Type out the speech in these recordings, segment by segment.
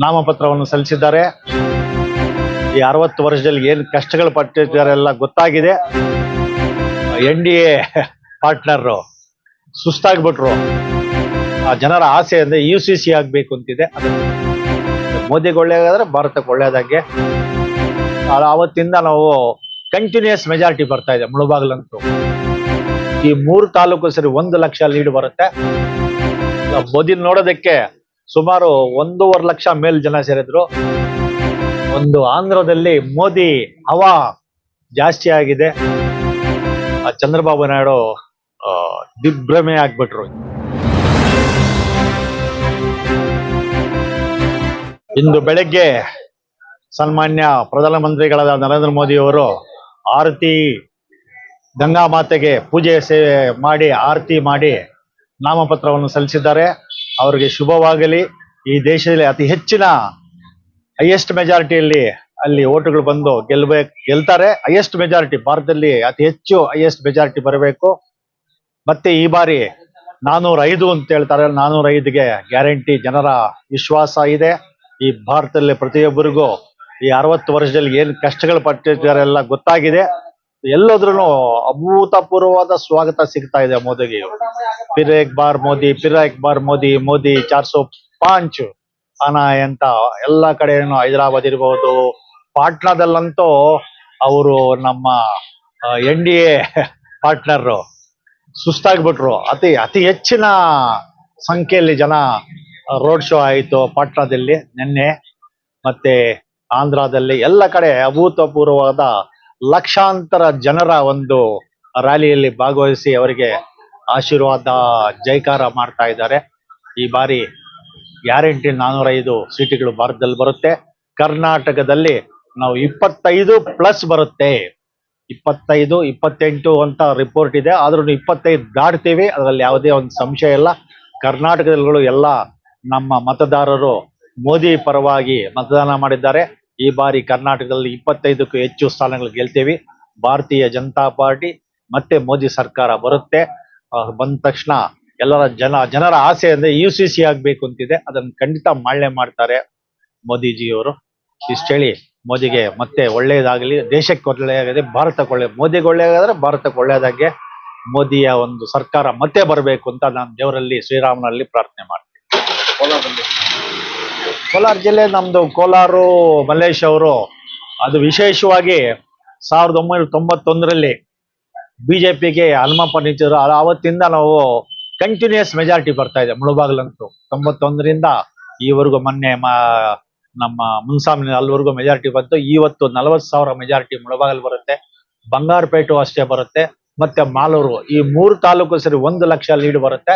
ನಾಮಪತ್ರವನ್ನು ಸಲ್ಲಿಸಿದ್ದಾರೆ. ಈ ಅರವತ್ತು ವರ್ಷದಲ್ಲಿ ಏನು ಕಷ್ಟಗಳು ಪಟ್ಟಿದ್ದಾರೆ ಎಲ್ಲ ಗೊತ್ತಾಗಿದೆ. ಎನ್ ಡಿ ಎ ಪಾರ್ಟ್ನರ್ ಸುಸ್ತಾಗ್ಬಿಟ್ರು. ಆ ಜನರ ಆಸೆ ಅಂದ್ರೆ ಯು ಸಿ ಸಿ ಆಗ್ಬೇಕು ಅಂತಿದೆ. ಮೋದಿಗೆ ಒಳ್ಳೇದಾದ್ರೆ ಭಾರತಕ್ಕೆ ಒಳ್ಳೇದಾಗೆ. ಆವತ್ತಿಂದ ನಾವು ಕಂಟಿನ್ಯೂಸ್ ಮೆಜಾರಿಟಿ ಬರ್ತಾ ಇದೆ ಮುಳುಬಾಗ್ಲಂತೂ. ಈ ಮೂರು ತಾಲೂಕು ಸರಿ ಒಂದು ಲಕ್ಷ ಲೀಡ್ ಬರುತ್ತೆ. ಮೋದಿ ನೋಡೋದಕ್ಕೆ ಸುಮಾರು ಒಂದೂವರೆ ಲಕ್ಷ ಮೇಲ್ ಜನ ಸೇರಿದ್ರು. ಒಂದು ಆಂಧ್ರದಲ್ಲಿ ಮೋದಿ ಹವಾ ಜಾಸ್ತಿ ಆಗಿದೆ. ಆ ಚಂದ್ರಬಾಬು ನಾಯ್ಡು ದಿಗ್ಭ್ರಮೆ ಆಗ್ಬಿಟ್ರು. ಇಂದು ಬೆಳಗ್ಗೆ ಸನ್ಮಾನ್ಯ ಪ್ರಧಾನಮಂತ್ರಿಗಳಾದ ನರೇಂದ್ರ ಮೋದಿ ಅವರು ಆರತಿ ಗಂಗಾ ಮಾತೆಗೆ ಪೂಜೆ ಸೇವೆ ಮಾಡಿ, ಆರತಿ ಮಾಡಿ ನಾಮಪತ್ರವನ್ನು ಸಲ್ಲಿಸಿದ್ದಾರೆ. ಅವರಿಗೆ ಶುಭವಾಗಲಿ. ಈ ದೇಶದಲ್ಲಿ ಅತಿ ಹೆಚ್ಚಿನ ಹೈಯೆಸ್ಟ್ ಮೆಜಾರಿಟಿಯಲ್ಲಿ ಅಲ್ಲಿ ಓಟುಗಳು ಬಂದು ಗೆಲ್ಬೇಕು ಗೆಲ್ತಾರೆ. ಹೈಯೆಸ್ಟ್ ಮೆಜಾರಿಟಿ ಭಾರತದಲ್ಲಿ ಅತಿ ಹೆಚ್ಚು ಹೈಯೆಸ್ಟ್ ಮೆಜಾರಿಟಿ ಬರಬೇಕು. ಮತ್ತೆ ಈ ಬಾರಿ ನಾನೂರ ಐದು ಅಂತ ಹೇಳ್ತಾರೆ. ನಾನೂರ ಐದಿಗೆ ಗ್ಯಾರಂಟಿ ಜನರ ವಿಶ್ವಾಸ ಇದೆ. ಈ ಭಾರತದಲ್ಲಿ ಪ್ರತಿಯೊಬ್ಬರಿಗೂ ಈ ಅರವತ್ತು ವರ್ಷದಲ್ಲಿ ಏನು ಕಷ್ಟಗಳು ಪಟ್ಟಿದ್ದಾರೆ ಎಲ್ಲ ಗೊತ್ತಾಗಿದೆ. ಎಲ್ಲೋದ್ರೂ ಅಭೂತಪೂರ್ವವಾದ ಸ್ವಾಗತ ಸಿಗ್ತಾ ಇದೆ ಮೋದಿಗೆ. ಫಿರ್ ಏಕ್ ಬಾರ್ ಮೋದಿ ಫಿರ್ ಏಕ್ ಬಾರ್ ಮೋದಿ ಮೋದಿ ಚಾರ್ ಸೋ ಪಾಂಚ್. ಅನ ಅಂತ ಎಲ್ಲಾ ಕಡೆನೂ ಹೈದರಾಬಾದ್ ಇರ್ಬೋದು. ಪಾಟ್ನಾದಲ್ಲಂತೂ ಅವರು ನಮ್ಮ ಎನ್ ಡಿ ಎ ಪಾರ್ಟ್ನರ್ ಸುಸ್ತಾಗ್ಬಿಟ್ರು. ಅತಿ ಅತಿ ಹೆಚ್ಚಿನ ಸಂಖ್ಯೆಯಲ್ಲಿ ಜನ ರೋಡ್ ಶೋ ಆಯಿತು ಪಾಟ್ನಾದಲ್ಲಿ ನಿನ್ನೆ. ಮತ್ತೆ ಆಂಧ್ರದಲ್ಲಿ ಎಲ್ಲ ಕಡೆ ಅಭೂತಪೂರ್ವವಾದ ಲಕ್ಷಾಂತರ ಜನರ ಒಂದು ರ್ಯಾಲಿಯಲ್ಲಿ ಭಾಗವಹಿಸಿ ಅವರಿಗೆ ಆಶೀರ್ವಾದ, ಜೈಕಾರ ಮಾಡ್ತಾ ಇದ್ದಾರೆ. ಈ ಬಾರಿ ಗ್ಯಾರಂಟಿ ನಾನೂರೈದು ಸೀಟುಗಳು ಭಾರತದಲ್ಲಿ ಬರುತ್ತೆ. ಕರ್ನಾಟಕದಲ್ಲಿ ನಾವು ಇಪ್ಪತ್ತೈದು ಪ್ಲಸ್ ಬರುತ್ತೆ. ಇಪ್ಪತ್ತೈದು, ಇಪ್ಪತ್ತೆಂಟು ಅಂತ ರಿಪೋರ್ಟ್ ಇದೆ. ಆದ್ರೂ ಇಪ್ಪತ್ತೈದು ದಾಡ್ತೀವಿ ಅದರಲ್ಲಿ ಯಾವುದೇ ಒಂದು ಸಂಶಯ ಇಲ್ಲ. ಕರ್ನಾಟಕದಲ್ಲೂ ಎಲ್ಲ ನಮ್ಮ ಮತದಾರರು ಮೋದಿ ಪರವಾಗಿ ಮತದಾನ ಮಾಡಿದ್ದಾರೆ. ಈ ಬಾರಿ ಕರ್ನಾಟಕದಲ್ಲಿ ಇಪ್ಪತ್ತೈದಕ್ಕೂ ಹೆಚ್ಚು ಸ್ಥಾನಗಳು ಗೆಲ್ತೀವಿ. ಭಾರತೀಯ ಜನತಾ ಪಾರ್ಟಿ ಮತ್ತೆ ಮೋದಿ ಸರ್ಕಾರ ಬರುತ್ತೆ. ಬಂದ ತಕ್ಷಣ ಎಲ್ಲರ ಜನ, ಜನರ ಆಸೆ ಅಂದ್ರೆ ಯು ಸಿ ಸಿ ಆಗ್ಬೇಕು ಅಂತಿದೆ. ಅದನ್ನ ಖಂಡಿತ ಮಾಡಲೇ ಮಾಡ್ತಾರೆ ಮೋದಿಜಿಯವರು. ಇಷ್ಟ ಹೇಳಿ, ಮೋದಿಗೆ ಮತ್ತೆ ಒಳ್ಳೇದಾಗಲಿ, ದೇಶಕ್ಕೆ ಒಳ್ಳೆಯದಾಗಿದೆ ಭಾರತಕ್ಕೆ ಒಳ್ಳೆ, ಮೋದಿಗೆ ಒಳ್ಳೆಯದಾದ್ರೆ ಭಾರತಕ್ಕೆ ಒಳ್ಳೆಯದಾಗೆ ಮೋದಿಯ ಒಂದು ಸರ್ಕಾರ ಮತ್ತೆ ಬರಬೇಕು ಅಂತ ನಾನು ದೇವರಲ್ಲಿ, ಶ್ರೀರಾಮನಲ್ಲಿ ಪ್ರಾರ್ಥನೆ ಮಾಡ್ತೀನಿ. ಕೋಲಾರ ಜಿಲ್ಲೆ ನಮ್ದು ಕೋಲಾರು ಮಲ್ಲೇಶ್ ಅವರು, ಅದು ವಿಶೇಷವಾಗಿ ಸಾವಿರದ ಒಂಬೈನೂರ ತೊಂಬತ್ತೊಂದರಲ್ಲಿ ಬಿಜೆಪಿಗೆ ಹನುಮಪ್ಪ ನಿಂತಿದ್ರು ಅವತ್ತಿಂದ ನಾವು ಕಂಟಿನ್ಯೂಸ್ ಮೆಜಾರಿಟಿ ಬರ್ತಾ ಇದೆ ಮುಳುಬಾಗ್ಲಂತೂ. ತೊಂಬತ್ತೊಂದರಿಂದ ಈವರೆಗೂ ಮೊನ್ನೆ ನಮ್ಮ ಮುನ್ಸಾಮಿನ ಅಲ್ಲಿವರೆಗೂ ಮೆಜಾರಿಟಿ ಬಂತು. ಇವತ್ತು ನಲವತ್ತು ಸಾವಿರ ಮೆಜಾರಿಟಿ ಮುಳಬಾಗಲ್ ಬರುತ್ತೆ. ಬಂಗಾರಪೇಟು ಅಷ್ಟೇ ಬರುತ್ತೆ. ಮತ್ತೆ ಮಾಲೂರು, ಈ ಮೂರು ತಾಲೂಕು ಸರಿ ಒಂದು ಲಕ್ಷ ಲೀಡ್ ಬರುತ್ತೆ.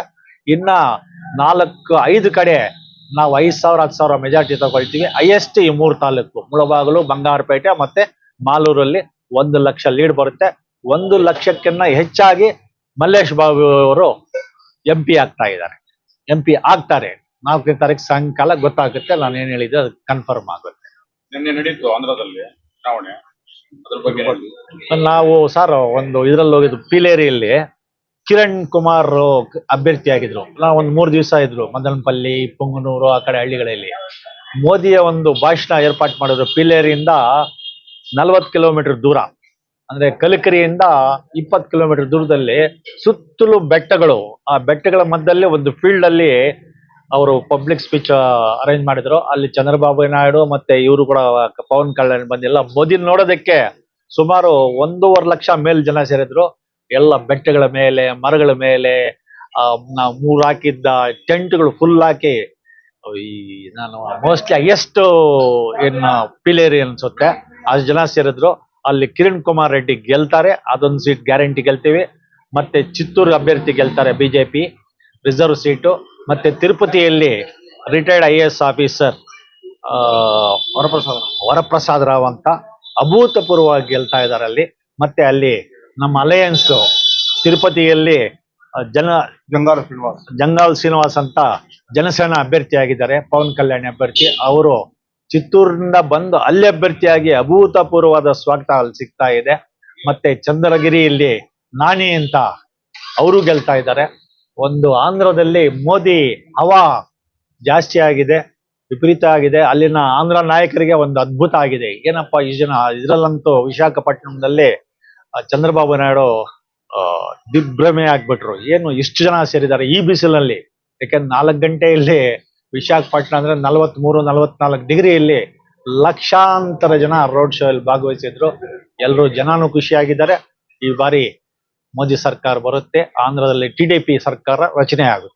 ಇನ್ನ ನಾಲ್ಕು, ಐದು ಕಡೆ ನಾವು ಐದು ಸಾವಿರ ಹತ್ತು ಸಾವಿರ ಮೆಜಾರಿಟಿ ತಗೊಳ್ತೀವಿ. ಹೈಯೆಸ್ಟ್ ಈ ಮೂರು ತಾಲೂಕು. ಮುಳಬಾಗಲು ಬಂಗಾರಪೇಟೆ ಮತ್ತೆ ಮಾಲೂರಲ್ಲಿ ಒಂದು ಲಕ್ಷ ಲೀಡ್ ಬರುತ್ತೆ. ಒಂದು ಲಕ್ಷಕ್ಕಿಂತ ಹೆಚ್ಚಾಗಿ ಮಲ್ಲೇಶ್ ಬಾಬು ಅವರು ಎಂ ಪಿ ಆಗ್ತಾ ಇದ್ದಾರೆ. ಎಂ ಪಿ ಆಗ್ತಾರೆ. ನಾಲ್ಕನೇ ತಾರೀಕು ಸಾಯಂಕಾಲ ಗೊತ್ತಾಗುತ್ತೆ. ನಾನು ಏನ್ ಹೇಳಿದ್ದೆ ಅದು ಕನ್ಫರ್ಮ್ ಆಗುತ್ತೆ. ನಿನ್ನೆ ನಡೀತು ಆಂಧ್ರದಲ್ಲಿ ಚುನಾವಣೆ ಅದ್ರ ಬಗ್ಗೆ. ನಾವು ಸರ್ ಒಂದು ಇದ್ರಲ್ಲಿ ಹೋಗಿದ್ದು ಪೀಲೇರಿಯಲ್ಲಿ ಕಿರಣ್ ಕುಮಾರ್ ಅಭ್ಯರ್ಥಿ ಆಗಿದ್ರು. ಒಂದು ಮೂರು ದಿವಸ ಇದ್ರು ಮದನಪಲ್ಲಿ ಪುಂಗನೂರು, ಆ ಕಡೆ ಹಳ್ಳಿಗಳಲ್ಲಿ. ಮೋದಿಯ ಒಂದು ಭಾಷಣ ಏರ್ಪಾಟ್ ಮಾಡಿದ್ರು ಪೀಲೇರಿಯಿಂದ ನಲವತ್ತು ಕಿಲೋಮೀಟರ್ ದೂರ. ಅಂದ್ರೆ ಕಲಿಕರಿಯಿಂದ ಇಪ್ಪತ್ತು ಕಿಲೋಮೀಟರ್ ದೂರದಲ್ಲಿ ಸುತ್ತಲೂ ಬೆಟ್ಟಗಳು. ಆ ಬೆಟ್ಟಗಳ ಮಧ್ಯದಲ್ಲಿ ಒಂದು ಫೀಲ್ಡ್ ಅಲ್ಲಿ ಅವರು ಪಬ್ಲಿಕ್ ಸ್ಪೀಚ್ ಅರೇಂಜ್ ಮಾಡಿದ್ರು. ಅಲ್ಲಿ ಚಂದ್ರಬಾಬು ನಾಯ್ಡು ಮತ್ತೆ ಇವರು ಕೂಡ ಪವನ್ ಕಲ್ಯಾಣ್ ಬಂದಿಲ್ಲ ಮೋದಿ ನೋಡೋದಕ್ಕೆ ಸುಮಾರು ಒಂದೂವರೆ ಲಕ್ಷ ಮೇಲ್ ಜನ ಸೇರಿದ್ರು. ಎಲ್ಲ ಬೆಟ್ಟಗಳ ಮೇಲೆ ಮರಗಳ ಮೇಲೆ ಆ, ಹಾಕಿದ್ದ ಟೆಂಟ್ಗಳು ಫುಲ್ ಹಾಕಿ ಈ ನಾನು ಮೋಸ್ಟ್ಲಿ ಹೈಯೆಸ್ಟ್ ಏನ್ ಪಿಲೇರಿ ಅನ್ಸುತ್ತೆ ಅಷ್ಟು ಜನ ಸೇರಿದ್ರು. ಅಲ್ಲಿ ಕಿರಣ್ ಕುಮಾರ್ ರೆಡ್ಡಿ ಗೆಲ್ತಾರೆ ಅದೊಂದು ಸೀಟ್ ಗ್ಯಾರಂಟಿ ಗೆಲ್ತೀವಿ. ಮತ್ತೆ ಚಿತ್ತೂರು ಅಭ್ಯರ್ಥಿ ಗೆಲ್ತಾರೆ ಬಿಜೆಪಿ ರಿಸರ್ವ್ ಸೀಟು ಮತ್ತೆ ತಿರುಪತಿಯಲ್ಲಿ retired I S officer Varaprasad Varaprasad Rao ಅಂತ ಅಭೂತಪೂರ್ವವಾಗಿ ಗೆಲ್ತಾ ಇದ್ದಾರೆ ಅಲ್ಲಿ. ಮತ್ತೆ ಅಲ್ಲಿ ನಮ್ಮ ಅಲಯನ್ಸ್ ತಿರುಪತಿಯಲ್ಲಿ ಜನ ಜಂಗಾಲ್ ಶ್ರೀನಿವಾಸ್. ಜಂಗಾಲ್ ಶ್ರೀನಿವಾಸ್ ಅಂತ ಜನಸೇನಾ ಅಭ್ಯರ್ಥಿಯಾಗಿದ್ದಾರೆ ಪವನ್ ಕಲ್ಯಾಣ್ ಅಭ್ಯರ್ಥಿ. ಅವರು ಚಿತ್ತೂರಿನಿಂದ ಬಂದು ಅಲ್ಲಿ ಅಭ್ಯರ್ಥಿಯಾಗಿ ಅಭೂತಪೂರ್ವವಾದ ಸ್ವಾಗತ ಅಲ್ಲಿ ಸಿಗ್ತಾ ಇದೆ. ಮತ್ತೆ ಚಂದ್ರಗಿರಿಯಲ್ಲಿ ನಾನಿ ಅಂತ ಅವರು ಗೆಲ್ತಾ ಇದ್ದಾರೆ. ಒಂದು ಆಂಧ್ರದಲ್ಲಿ ಮೋದಿ ಹವಾ ಜಾಸ್ತಿ ಆಗಿದೆ ವಿಪರೀತ ಆಗಿದೆ. ಅಲ್ಲಿನ ಆಂಧ್ರ ನಾಯಕರಿಗೆ ಒಂದು ಅದ್ಭುತ ಆಗಿದೆ. ಏನಪ್ಪಾ ಈ ಜನ? ಇದ್ರಲ್ಲಂತೂ ವಿಶಾಖಪಟ್ಟಣಂದಲ್ಲಿ ಚಂದ್ರಬಾಬು ನಾಯ್ಡು ದಿಗ್ಭ್ರಮೆ ಆಗ್ಬಿಟ್ರು. ಏನು ಇಷ್ಟು ಜನ ಸೇರಿದ್ದಾರೆ ಈ ಬಿಸಿಲಲ್ಲಿ? ಯಾಕಂದ್ರೆ ನಾಲ್ಕು ಗಂಟೆಯಲ್ಲಿ ವಿಶಾಖಪಟ್ಟಣ ಅಂದ್ರೆ ನಲವತ್ಮೂರು, ನಲವತ್ನಾಲ್ಕು ಡಿಗ್ರಿಯಲ್ಲಿ ಲಕ್ಷಾಂತರ ಜನ ರೋಡ್ ಶೋ ಅಲ್ಲಿ ಭಾಗವಹಿಸಿದ್ರು. ಎಲ್ಲರೂ ಜನನೂ ಖುಷಿಯಾಗಿದ್ದಾರೆ. ಈ ಬಾರಿ ಮೋದಿ ಸರ್ಕಾರ ಬರುತ್ತೆ. ಆಂಧ್ರದಲ್ಲಿ ಟಿಡಿಪಿ ಸರ್ಕಾರ ರಚನೆ ಆಗುತ್ತೆ.